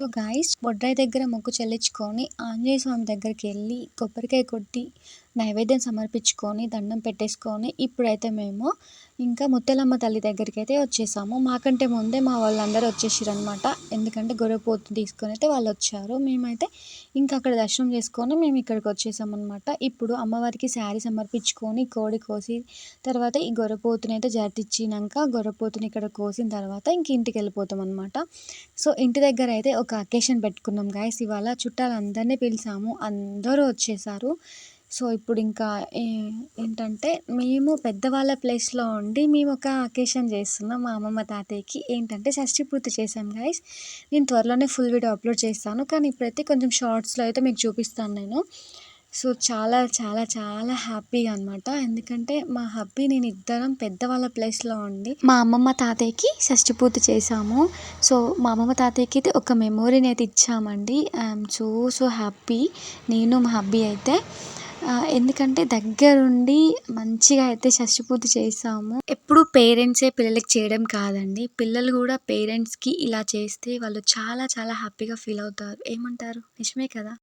So guys బొడ్రాయి దగ్గర మొక్కు చెల్లించుకొని ఆంజనేయ స్వామి దగ్గరికి వెళ్ళి కొబ్బరికాయ కొట్టి నైవేద్యం సమర్పించుకొని దండం పెట్టేసుకొని ఇప్పుడైతే మేము ఇంకా ముత్యాలమ్మ తల్లి దగ్గరికి అయితే వచ్చేసాము. మాకంటే ముందే మా వాళ్ళందరూ వచ్చేసారు అనమాట ఎందుకంటే గొర్రెపోతు తీసుకొని అయితే వాళ్ళు వచ్చారు మేమైతే ఇంకా అక్కడ దర్శనం చేసుకొని మేము ఇక్కడికి వచ్చేసాం అనమాట ఇప్పుడు అమ్మవారికి శారీ సమర్పించుకొని కోడి కోసి తర్వాత ఈ గొర్రెపోతుని అయితే జరితిచ్చినాక గొర్రెపోతుని ఇక్కడ కోసిన తర్వాత ఇంక ఇంటికి వెళ్ళిపోతాం అనమాట సో ఇంటి దగ్గర అయితే ఒక అకేషన్ పెట్టుకున్నాం గాయస్. ఇవాళ చుట్టాలందరినీ పిలిచాము. అందరూ వచ్చేసారు. సో ఇప్పుడు ఇంకా ఏంటంటే మేము పెద్దవాళ్ళ ప్లేస్లో ఉండి మేము ఒక అకేషన్ చేస్తున్నాం మా అమ్మమ్మ తాతయ్యకి. ఏంటంటే షష్ఠి పూర్తి చేశాం గైస్ నేను త్వరలోనే ఫుల్ వీడియో అప్లోడ్ చేస్తాను. కానీ ఇప్పుడైతే కొంచెం షార్ట్స్లో అయితే మీకు చూపిస్తాను నేను. సో చాలా చాలా చాలా హ్యాపీగా అనమాట ఎందుకంటే మా హబ్బీ నేను ఇద్దరం పెద్దవాళ్ళ ప్లేస్లో ఉండి మా అమ్మమ్మ తాతయ్యకి షష్ఠి పూర్తి చేసాము సో మా అమ్మమ్మ తాతయ్యకి అయితే ఒక మెమొరీని అయితే ఇచ్చామండి. I'm so so happy. నేను మా హబ్బీ అయితే. ఎందుకంటే దగ్గరుండి మంచిగా అయితే షష్టి పూర్తి ఎప్పుడు పేరెంట్సే పిల్లలకి చేయడం కాదండి. పిల్లలు కూడా పేరెంట్స్కి ఇలా చేస్తే వాళ్ళు చాలా చాలా హ్యాపీగా ఫీల్ అవుతారు. ఏమంటారు? నిజమే కదా?